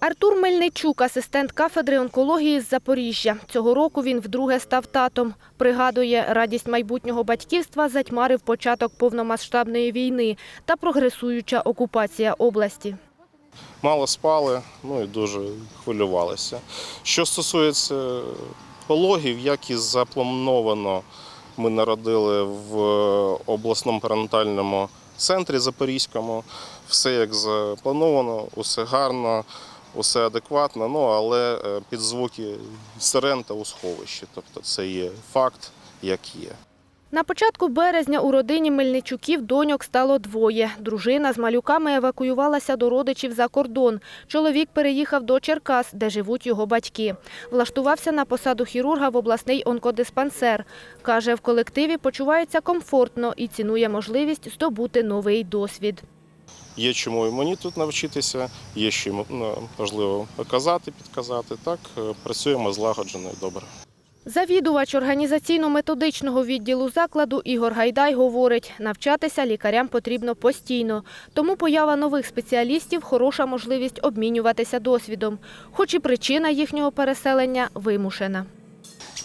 Артур Мельничук, асистент кафедри онкології з Запоріжжя. Цього року він вдруге став татом. Пригадує, радість майбутнього батьківства затьмарив початок повномасштабної війни та прогресуюча окупація області. Мало спали, ну і дуже хвилювалися. Що стосується пологів, як і заплановано, ми народили в обласному перинатальному центрі Запорізькому. Все як заплановано, усе гарно, усе адекватно, ну але е, під звуки сирен та у сховищі. Тобто це є факт, як є. На початку березня у родині Мельничуків доньок стало двоє. Дружина з малюками евакуювалася до родичів за кордон. Чоловік переїхав до Черкас, де живуть його батьки. Влаштувався на посаду хірурга в обласний онкодиспансер. Каже, в колективі почувається комфортно і цінує можливість здобути новий досвід. Є чому і мені тут навчитися, є ну, можливо показати, підказати. Так, е, працюємо злагоджено і добре. Завідувач організаційно-методичного відділу закладу Ігор Гайдай говорить, навчатися лікарям потрібно постійно. Тому поява нових спеціалістів – хороша можливість обмінюватися досвідом. Хоч і причина їхнього переселення вимушена.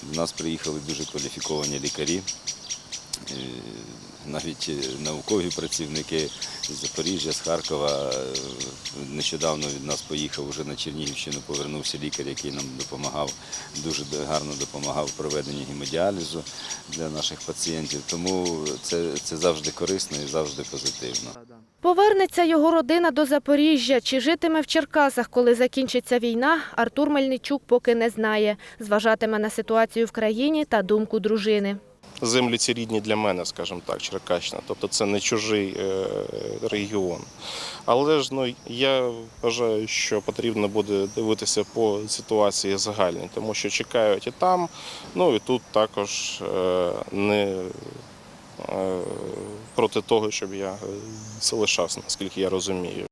До нас приїхали дуже кваліфіковані лікарі, е, навіть е, наукові працівники з Запоріжжя, з Харкова. Нещодавно від нас поїхав уже на Чернігівщину, повернувся лікар, який нам допомагав, дуже гарно допомагав в проведенні гемодіалізу для наших пацієнтів. Тому це, це завжди корисно і завжди позитивно. Повернеться його родина до Запоріжжя чи житиме в Черкасах, коли закінчиться війна, Артур Мельничук поки не знає. Зважатиме на ситуацію в країні та думку дружини. Землі ці рідні для мене, скажімо так, Черкащина. Тобто це не чужий е, регіон. Але ж ну, я вважаю, що потрібно буде дивитися по ситуації загальній, тому що чекають і там, ну і тут також е, не е, проти того, щоб я залишався, наскільки я розумію.